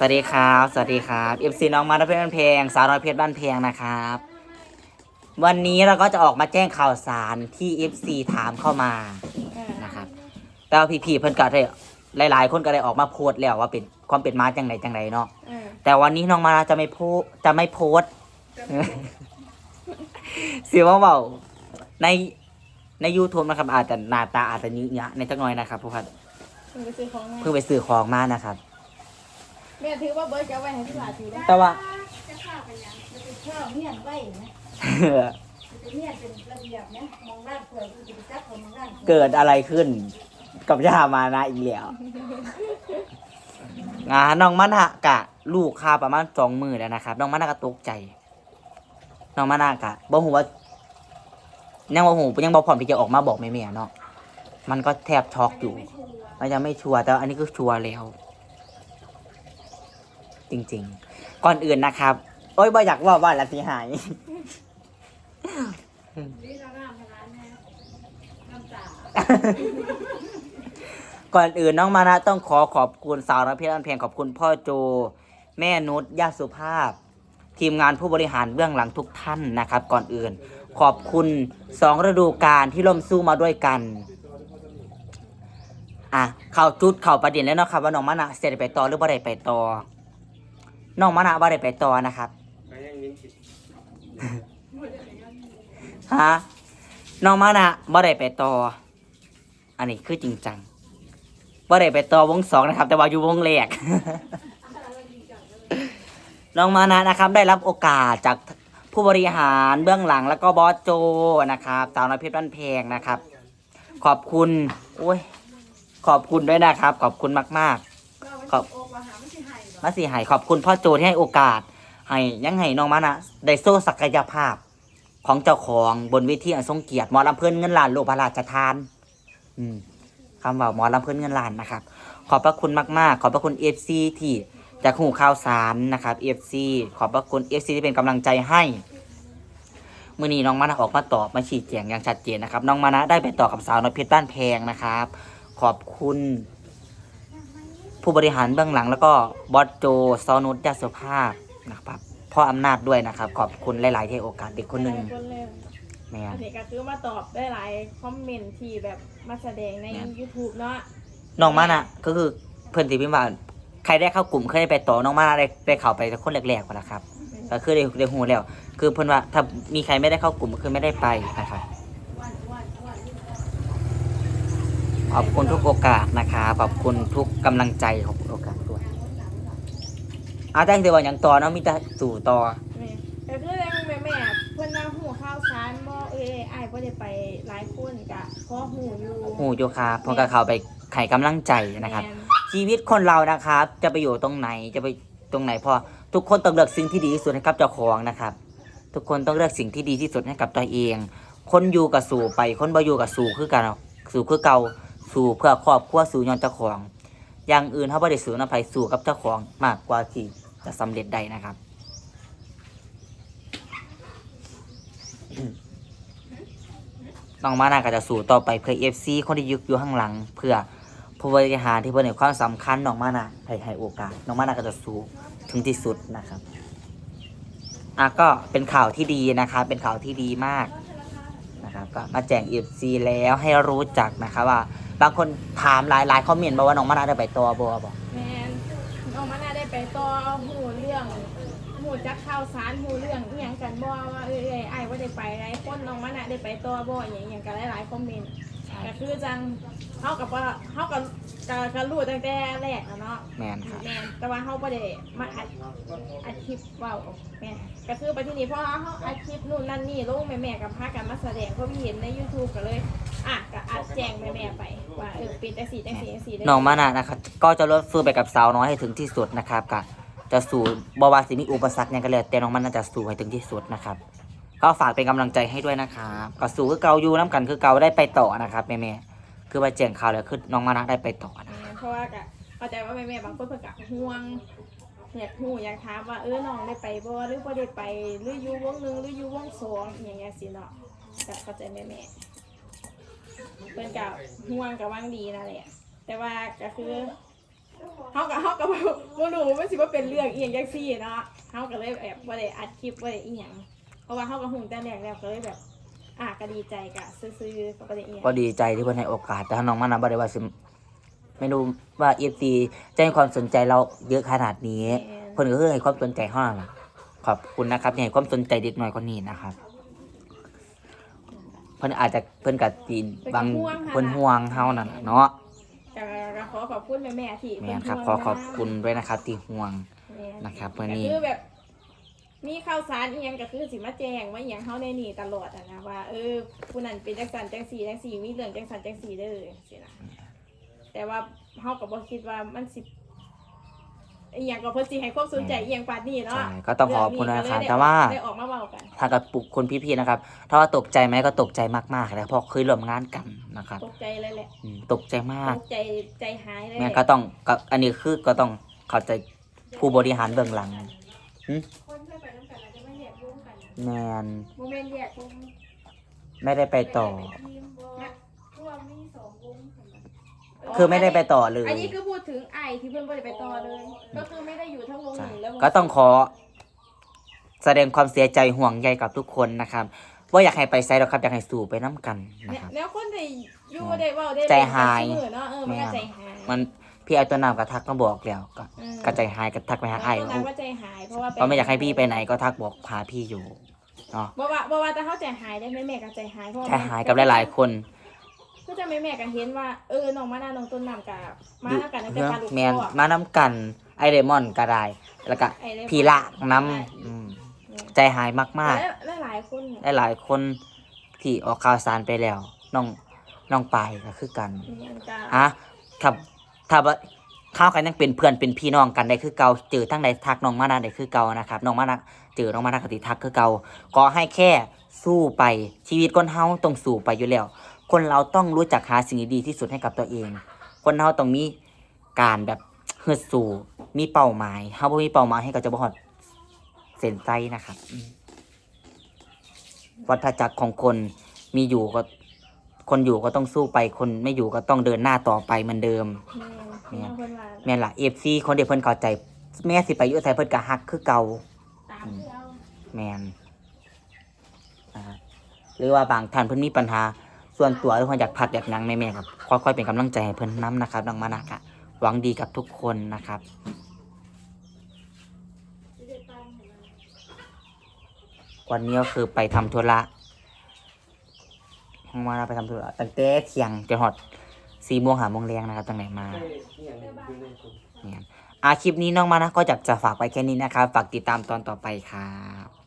สวัสดีครับ สวัสดีครับเอฟซีน้องมาเพชรบ้านแพงสาวน้อยเพชรบ้านแพงนะครับ วันนี้เราก็จะออกมาแจ้งข่าวสารที่เอฟซีถามเข้ามานะครับแต่ว่าพี่ๆเพิ่นก็ได้หลาย ๆ คนก็ได้ออกมาโพสต์แล้วว่าเป็นความเป็นมาจังไหนจังไหนเนาะเออแต่วันนี้น้องมาจะไม่โพสจะไม่โพสต์เสียว่าเบาในใน YouTube นะครับอาจจะหน้าตาอาจจะยืดยะในจักหน่อยนะครับพวกครับเพิ่งไปซื้อของมาเพิ่งไปซื้อของมานะครับ แม่ถือว่าเบิร์ดจะเอาไว้ให้พี่หลานถือได้แต่ว่า จะข้าวไปยังจะไปข้าวเมียนไว้นะจะเมียนเป็นระเบียบนะมองด้านเผื่อจะไปจับของมองด้านเกิดอะไรขึ้น กับย่ามานะอีกแล้วงาน้องมันหะกะ ลูกคาประมาณสองมือแล้วนะครับ น้องมันหะกะตกใจ น้องมันหะกะบ่หูว่ายังบ่หูยังบ่พร้อมที่จะออกมาบอกแม่ๆเนาะมันก็แทบช็อกอยู่ มันยังไม่ชัวร์แต่ว่าอันนี้ก็ชัวร์แล้ว จริง ๆ ก่อนอื่นนะครับ โอ้ยบ่อยากว่าว่าละสิหาย นี่เรางามพลานนะน้ำตาก่อนอื่นน้องมานะต้องขอขอบคุณสาวน้อยเพชรอันเพลงขอบคุณพ่อโจ แม่นุชย่าสุภาพ ทีมงานผู้บริหารเบื้องหลังทุกท่านนะครับ ก่อนอื่น ขอบคุณสองฤดูกาลที่ร่วมสู้มาด้วยกัน อะ เข้าจุดเข้าประเด็นแล้วเนาะครับว่าน้องมานะเสร็จไปต่อหรือบ่ได้ไปต่อ น้องมานะบ่ได้ไปต่อนะครับก็ยังยิ้มผิดฮะน้องมานะบ่ได้ไปต่อ อันนี้คือจริงจังบ่ได้ไปต่อวงสองนะครับ แต่ว่าอยู่วงแรกน้องมานะนะครับได้รับโอกาสจากผู้บริหารเบื้องหลังแล้วก็บอสโจนะครับสาวน้อยเพชรบ้านแพงนะครับ ขอบคุณโอ้ยขอบคุณด้วยนะครับ ขอบคุณมาก ๆ ขอบโอ้ มาหาไม่ใช่ไห้าสิให้ขอบคุณพ่อโจที่ให้โอกาส ให้ยังให้น้องมานะได้โซ่ศักยภาพ ของเจ้าของบนเวทีอันทรงเกียรติหมอลำเพิ่นเงินล้านโลกพระราชทาน อืมคำว่าหมอลำเพิ่นเงินล้านนะครับ ขอบพระคุณมาก ๆ ขอบพระคุณเอฟซีที่จากหูข่าวสารนะครับเอฟซีขอบพระคุณเอฟซีที่เป็นกำลังใจให้มื่อนี้น้องมานะออกมาตอบมาชี้แจงอย่างชัดเจนนะครับ น้องมานะได้ไปต่อกับสาวน้อยเพชรบ้านแพงนะครับ ขอบคุณ ผู้บริหารเบื้องหลัง แล้วก็บอสโจซอนุชยาสุภาพนะครับพ่ออำนาจด้วยนะครับ ขอบคุณหลาย ๆ ที่ให้โอกาสเด็กคนหนึ่งคนเล่นแม่อันนนี้ก็คือมาตอบได้หลายคอมเมนต์ที่แบบมาแสดงในแม่น YouTube เนาะน้องมานะก็คือเพื่อนที่พิมพ์ว่าใครได้เข้ากลุ่มเคยได้ไปต่อน้องมานะได้ได้เข้าไปคนแรกๆก่อนนะครับก็คือได้ได้หูแล้ว คือเพื่อนว่าถ้ามีใครไม่ได้เข้ากลุ่มก็คือไม่ได้ไปนะครับ ขอบคุณทุกโอกาสนะครับขอบคุณทุกกำลังใจขอบคุณโอกาสด้วยอาแต่ที่ว่าอย่างต่อเนาะมีแต่สู่ต่อแม่แต่คือแรงแม่แม่ๆเพื่อนว่าหูข้าวสารบ่เอ้ยไอ้ายบ่ได้ไปหลายคนกะพอหูอยู่หูโยคาพอกับเขาไปไขกำลังใจนะครับแม่ชีวิตคนเรานะครับ จะไปอยู่ตรงไหนจะไปตรงไหนพอทุกคนต้องเลือกสิ่งที่ดีที่สุดให้กับเจ้าของนะครับ ทุกคนต้องเลือกสิ่งที่ดีที่สุดให้กับตัวเอง คนอยู่กับสู่ไป คนบ่อยู่กับสู่คือกันสู่คือเก่า สู่เพื่อครอบครัวสู่ยอนเจ้าของ อย่างอื่นเขาบ่ได้สู่นำไปสู่กับเจ้าของมากกว่าที่จะสำเร็จได้นะครับน้องมานาก็จะสู่ต่อไปเพื่อเอฟซีคนที่ยึกอยู่ข้างหลัง เพื่อผู้บริหารที่เพิ่นความสำคัญน้องมานาให้ให้โอกาสน้องมานาก็จะสู่ถึงที่สุดนะครับอะก็เป็นข่าวที่ดีนะครับเป็นข่าวที่ดีมากนะครับก็มาแจ้งเอฟซีแล้วให้รู้จักนะครับว่า บางคนถามหลายหลายคอมเมนต์บอกว่าน้องมานาได้ไปตัวบัวบอกแม่นน้องมานาได้ไปต่อหูเรื่องหูจักข่าวสารหูเรื่องอหยังกันบ่ว่าเอ้ยเอ้ยไอ้ายว่าได้ไปหลายคนน้องมานาได้ไปต่อบ่อหย่างอย่างกันหลายๆคอมเมนต์ ก็คือจังเฮากับว่าเฮากับกะกะรู้ตั้งแต่แรกอะเนาะแมนครับ แม่นแต่ว่าเฮาบ่ได้มาอัดอัดคลิปเว้าแม่นก็คือไปที่นี่เพราะว่าเฮาอัดคลิปนู่นนั่นนี่ลงแม่ๆกับพากันมาแสดงเพราะพี่เห็นใน YouTube ก็เลยอะก็อัดแจ้งแม่ๆไปว่าเออเป็นจังซี่จังซี่จังซี่เด้น้องมานานะครับ ก็จะร่วมสู้ไปกับสาวน้อยให้ถึงที่สุดนะครับกะจะสู่บวาสิมีอุปสรรคเนี่ยก็เลยแต่น้องมันน่าจะสู้ให้ถึงที่สุดนะครับ ก็ฝากเป็นกำลังใจให้ด้วยนะครับก็สู้คือเกาอยู่น้ำกันคือเกาได้ไปต่อนะครับแม่ๆคือว่าแจ้งข่าวแล้วคือน้องมานะได้ไปต่อนะเพราะว่าก็เข้าใจว่าแม่ๆบางคนเพิ่นก็ห่วงอยากฮู้อยากถามว่าเออน้องได้ไปบ่หรือบ่ได้ไปหรืออยู่วงหนึ่งหรืออยู่วงสองอย่างเงี้ยสิเนาะก็เข้าใจแม่ๆเพิ่นก็ห่วงกับหวังดีนั่นแหละแต่ว่าก็คือเฮาก็เฮาก็บ่บ่รู้ว่าสิว่าเป็นเรื่องอีหยังจังซี่เนาะเฮาก็เลยแบบบ่ได้อัดคลิปบ่ได้อีหยัง เพราะว่าเฮาก็ฮู้แต่แรกแล้วก็เลยแบบ อะก็ดีใจกะซื่อๆก็บ่ได้อีหยังก็ดีใจที่เพิ่นให้โอกาส แต่ถ้าน้องมานะบ่ได้ว่าสิไม่รู้ว่า FC จะให้ความสนใจเราเยอะขนาดนี้เพิ่นก็คือให้ความสนใจเฮานั่นล่ะขอบคุณนะครับที่ให้ความสนใจเด็กน้อยคนนี้นะครับ เพิ่นอาจจะเพิ่นกับจีนบางเพิ่นห่วงเฮานั่นล่ะเนาะก็ก็ขอขอบคุณแม่ๆที่แม่นครับเพิ่ขอห่วงขอบคุณด้วยนะครับที่ห่วงแม่นนะครับวันก็นี้คือแบบ มีข่าวสารอีหยังก็คือสิมาแจ้งว่าอหยังเฮาในนี่ตลอดอะนะว่าเออผู้นั้นเป็นจังสันจังสีจังสีมีเรื่องจังสันจังสีเด้อสินะแต่ว่าเฮาก็บ่คิดว่ามันสิอีหยังก็เพิ่นสิให้ความสนใจอีหยังปานนี้เนาะใช่ก็ต้องขอบคุณนะครับเองแต่ว่า ได้ออกมาเว้ากันถ้ากับปุกคนพี่ๆนะครับถ้าว่าตกใจไหมก็ตกใจมากๆเลยเพราะเคยร่วมงานกันนะครับตกใจเลยแหละอืมตกใจมาก ตกใจใจหายเลยแม่นก็ต้องก็อันนี้คือก็ต้องเข้าใจผู้บริหารเบื้องหลังค งกันแมนบ่แม่นแยกวงไม่ได้ไปต่อทีมบ่รวมมีสองวงกันนะคือไม่ได้ไปต่อเลย อันนี้คือพูดถึงไอที่เพื่อนไม่ได้ไปต่อเลย ก็คือไม่ได้อยู่ทั้งวงหใช่นึ่งแล้ววงก็ต้องขอ แสดงความเสียใจห่วงใยกับทุกคนนะครับว่าอยากให้ไปไซด์หรอกครับอยากให้สู่ไปน้ำกันนะเนี่ยครับ แล้วคนได้อยู่ได้เว่าได้ใจหาย เสมอเนาะเออมันก็ใจหาย มัน พี่ไอตัวน้ำก็ทักมาบอกแล้วก็อืมกระใจหายก็ทักไปหาไอ้ตอนนั้นว่าใจหายเพราะว่าก็ไม่อยากให้พี่ไปไหนก็ทักบอกพาพี่อยู่เนาะบอกว่าบอกว่าแต่เขาใจหายได้แม่แม่ก็ใจหายเพราะว่าใจหายกับหลายๆคน ก็จะแม่แม่ก็เห็นว่าเออน้องมานาน้องต้นน้ำกับมาน้ำกันตั้งแต่เรื่องการลูกแมนพ่อ มาน้ำกันไอเดมอนก็ได้ แล้วก็ไอ้เรื่องพีละน้ำอืมใจหายมากและหลายคนเนี่ยๆหลายๆคนที่ออกข่าวสารไปแล้วน้องน้องปายก็คือกันเนี่ยก็อะถ้า ถ้าว่าข้าวกันยังเป็นเพื่อนเป็นพี่น้องกันได้คือเก่าเจอทั้งใดทักน้องมานาได้คือเกานะครับน้องมานาเจอน้องมานาคติทักคือเก่าก็ให้แค่สู้ไปชีวิตคนเฮาต้องสู้ไปอยู่แล้ว คนเราต้องรู้จักหาสิ่งดีที่สุดให้กับตัวเอง คนเฮาต้องมีการแบบเฮึดสู้มีเป้าหมายเฮาบ่มีเป้าหมายให้ก็จะบ่ฮอดเส้นใจนะครับวัฏจักรของคนมีอยู่ก็ คนอยู่ก็ต้องสู้ไปคนไม่อยู่ก็ต้องเดินหน้าต่อไปเหมือนเดิมเนี่ยคนว่าแม่นล่ะ FC คนเดียวเพิ่นเข้าใจ แม่สิไปอยู่ไสเพิ่นก็ฮักคือเก่า ตามที่เราแม่นอ่าหรือว่าบางท่านเพิ่นมีปัญหา ส่วนตัวหรือว่าอยากพักอยากหยังแม่ๆครับค่อยๆเป็นกำลังใจให้เพิ่นนํนะครับน้องมานะกะหวังดีกับทุกคนนะครับวันนี้ก็คือไปทำธุระ มื่องมานะไปทำธุระตั้งแต่เที่ยงจนหอด4โมง5โมงแรงนะครับตั้งไหนมาเนี่ยอาคลิปนี้น้องมานะก็อยากจะฝากไว้แค่นี้นะครับ ฝากติดตามตอนต่อไปครับ